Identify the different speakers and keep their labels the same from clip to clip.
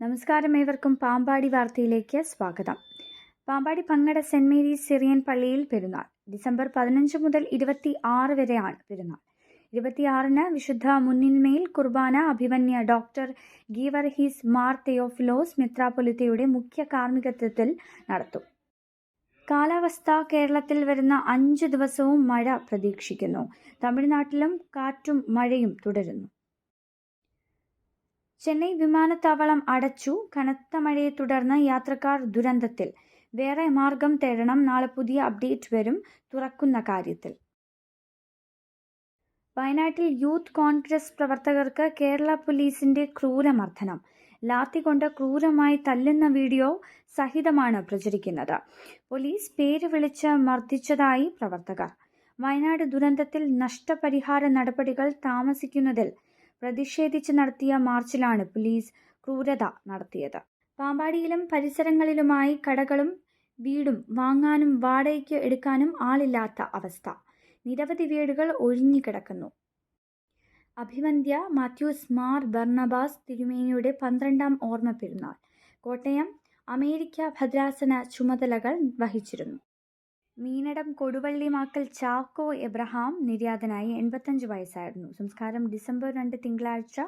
Speaker 1: നമസ്കാരം ഏവർക്കും പാമ്പാടി വാർത്തയിലേക്ക് സ്വാഗതം. പാമ്പാടി പങ്ങട സെന്റ് മേരീസ് സിറിയൻ പള്ളിയിൽ പെരുന്നാൾ. ഡിസംബർ പതിനഞ്ച് മുതൽ ഇരുപത്തി ആറ് വരെയാണ് പെരുന്നാൾ. ഇരുപത്തിയാറിന് വിശുദ്ധ മുന്നിന്മയിൽ കുർബാന അഭിമന്യ ഡോക്ടർ ഗീവർ ഹിസ് മാർ തെയോഫിലോസ് മെത്രാപൊലിത്തയുടെ മുഖ്യ കാർമ്മികത്വത്തിൽ നടത്തും. കാലാവസ്ഥ കേരളത്തിൽ വരുന്ന അഞ്ച് ദിവസവും മഴ പ്രതീക്ഷിക്കുന്നു. തമിഴ്നാട്ടിലും കാറ്റും മഴയും തുടരുന്നു. ചെന്നൈ വിമാനത്താവളം അടച്ചു കനത്ത മഴയെ തുടർന്ന് യാത്രക്കാർ ദുരന്തത്തിൽ. വേറെ മാർഗം തേടണം നാളെ പുതിയ അപ്ഡേറ്റ് വരും തുറക്കുന്ന കാര്യത്തിൽ. വയനാട്ടിൽ യൂത്ത് കോൺഗ്രസ് പ്രവർത്തകർക്ക് കേരള പോലീസിന്റെ ക്രൂരമർദ്ദനം. ലാത്തി കൊണ്ട് ക്രൂരമായി തല്ലുന്ന വീഡിയോ സഹിതമാണ് പ്രചരിക്കുന്നത്. പോലീസ് പേര് വിളിച്ച് മർദ്ദിച്ചതായി പ്രവർത്തകർ. വയനാട് ദുരന്തത്തിൽ നഷ്ടപരിഹാര നടപടികൾ താമസിക്കുന്നതിൽ പ്രതിഷേധിച്ച് നടത്തിയ മാർച്ചിലാണ് പോലീസ് ക്രൂരത നടത്തിയത്. പാമ്പാടിയിലും പരിസരങ്ങളിലുമായി കടകളും വീടും വാങ്ങാനും വാടകയ്ക്ക് എടുക്കാനും ആളില്ലാത്ത അവസ്ഥ. നിരവധി വീടുകൾ ഒഴിഞ്ഞുകിടക്കുന്നു. അഭിവന്ധ്യ മാത്യൂസ് മാർ ബർണബാസ് തിരുമേനിയുടെ പന്ത്രണ്ടാം ഓർമ്മ പെരുന്നാൾ. കോട്ടയം അമേരിക്ക ഭദ്രാസന ചുമതലകൾ വഹിച്ചിരുന്നു. മീനടം കൊടുവള്ളി മാക്കൽ ചാക്കോ എബ്രഹാം നിര്യാതനായി എൺപത്തഞ്ച് വയസ്സായിരുന്നു. സംസ്കാരം ഡിസംബർ രണ്ട് തിങ്കളാഴ്ച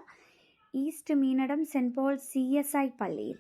Speaker 1: east Meenadam saint Paul C S I പള്ളിയിൽ.